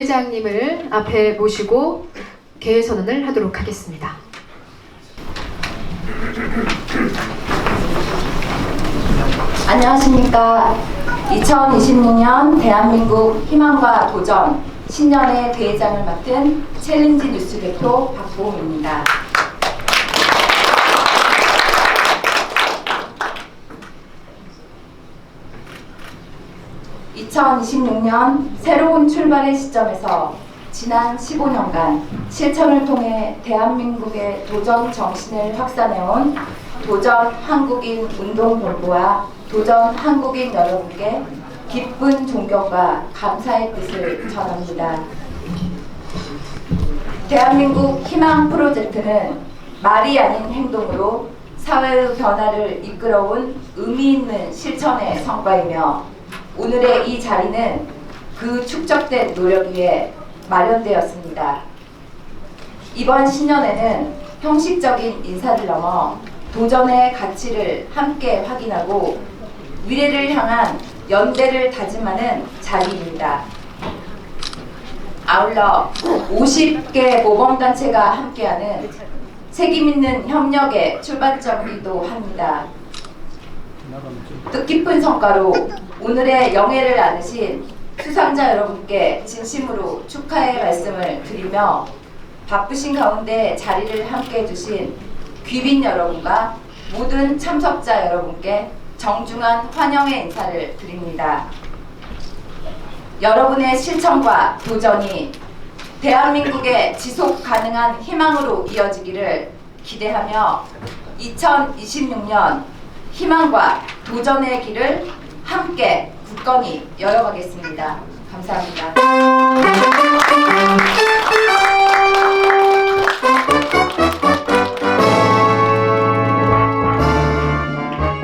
회장님을 앞에 모시고 개회 선언을 하도록 하겠습니다. 안녕하십니까. 2026년 대한민국 희망과 도전 신년의 대회장을 맡은 챌린지 뉴스 대표 박보음입니다. (2026년) 새로운 출발의 시점에서 지난 15년간 실천을 통해 대한민국의 도전 정신을 확산해온 도전 한국인 운동본부와 도전 한국인 여러분께 기쁜 존경과 감사의 뜻을 전합니다. 대한민국 희망 프로젝트는 말이 아닌 행동으로 사회의 변화를 이끌어온 의미 있는 실천의 성과이며 오늘의 이 자리는 그 축적된 노력 위에 마련되었습니다. 이번 신년에는 형식적인 인사를 넘어 도전의 가치를 함께 확인하고 미래를 향한 연대를 다짐하는 자리입니다. 아울러 50개 모범단체가 함께하는 책임있는 협력의 출발점이기도 합니다. 뜻깊은 성과로 오늘의 영예를 안으신 수상자 여러분께 진심으로 축하의 말씀을 드리며 바쁘신 가운데 자리를 함께 해주신 귀빈 여러분과 모든 참석자 여러분께 정중한 환영의 인사를 드립니다. 여러분의 실천과 도전이 대한민국의 지속 가능한 희망으로 이어지기를 기대하며 2026년 희망과 도전의 길을 함께 굳건히 열어가겠습니다. 감사합니다.